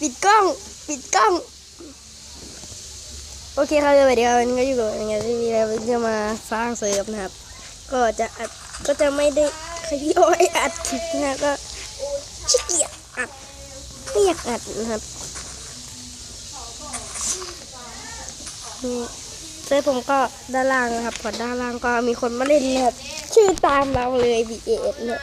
ปิดกล้อง ปิดกล้อง โอเคครับสวัสดีครับวันนี้ก็อยู่กับยังไงที่มีแล้วจะมาสร้างเซิร์ฟนะครับ ก็จะอัดก็จะไม่ได้ขยี้อ้อยอัดคลิปนะก็ขี้เกียจอัดไม่อยากอัดนะครับนี่เซฟผมก็ด้านล่างนะครับพอด้านล่างก็มีคนมาเล่นนะครับชื่อตามเราเลย B A S เนี่ย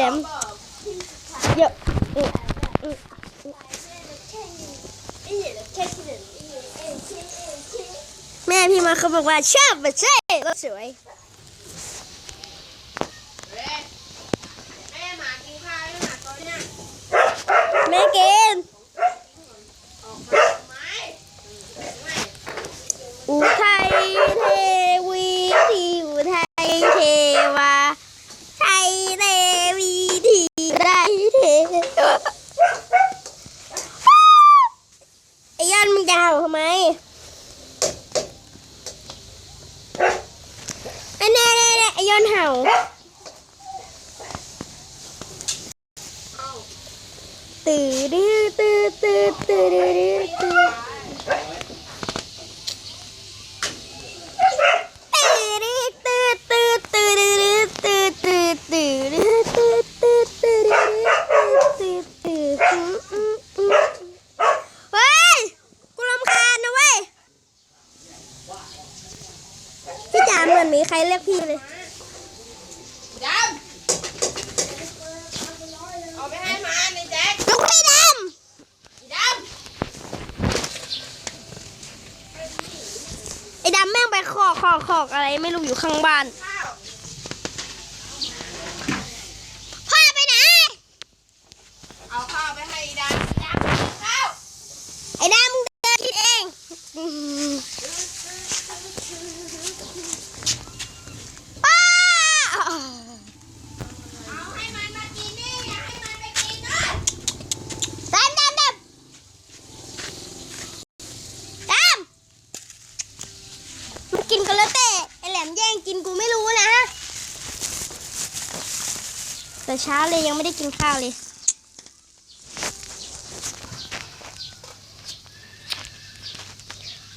หลมเยอะแม่พี่มาเขาบอกว่าชอบแบบเช่ก็สวยแม่กินอุทัยเทวีที่อุทัยเท ตื่นตื่นตื่นตื่นตื่นตื่นเหมือนมีใครเรียกพี่เลย อกขอกขอกอะไรไม่รู้อยู่ข้างบ้านำข้าว พ่อไปไหน เอาข้าวไปให้อีดำอีดำกินข้าว ไอ้ดำมึงเดินคิดเองป้า เอาให้มันมากินนี่อย่าให้มันไปกินนู่น ดำดำดำดำมันกินกันแล้วแต่ไอ้แหลมแย่ง กินกูไม่รู้นะ แต่เช้าเลยยังไม่ได้กินข้าวเลย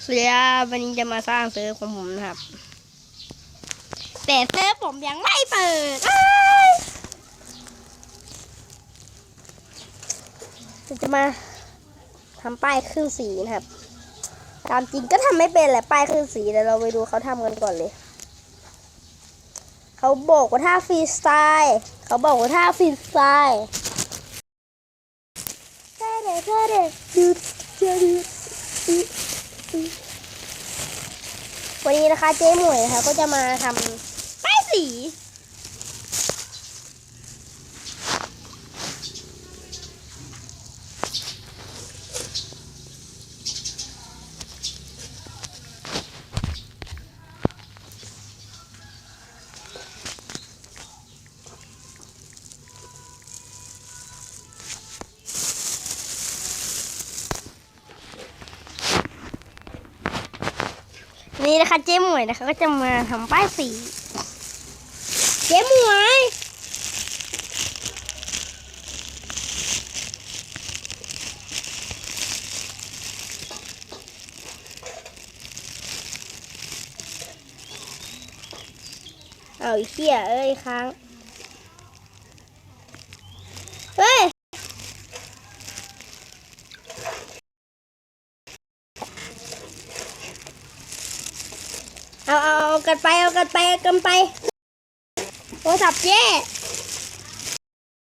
เสียวันนี้จะมาสร้างเซิร์ฟของผมนะครับ แต่เซิร์ฟผมยังไม่เปิดจะมาทำป้ายขึ้นสีนะครับ ตามจริงก็ทำไม่เป็นแหละป้ายขึ้นสีแต่เราไปดูเขาทำกันก่อนเลย เขาบอกว่าท่าฟรีสไตล์เขาบอกว่าท่าฟรีสไตล์เท่เด็ดเท่เด็ดดูดเจดูดวันนี้นะคะเจ๊หมวยนะคะก็จะมาทำป้ายสี นี่นะคะเจ๊หมวยนะคะก็จะมาทำป้ายสี เจ๊หมวยเอาเหี้ยเอ้ยค้าง เฮ้ย เอาเอาเอากันไปเอากันไปเอากันไป โทรศัพท์เจ๊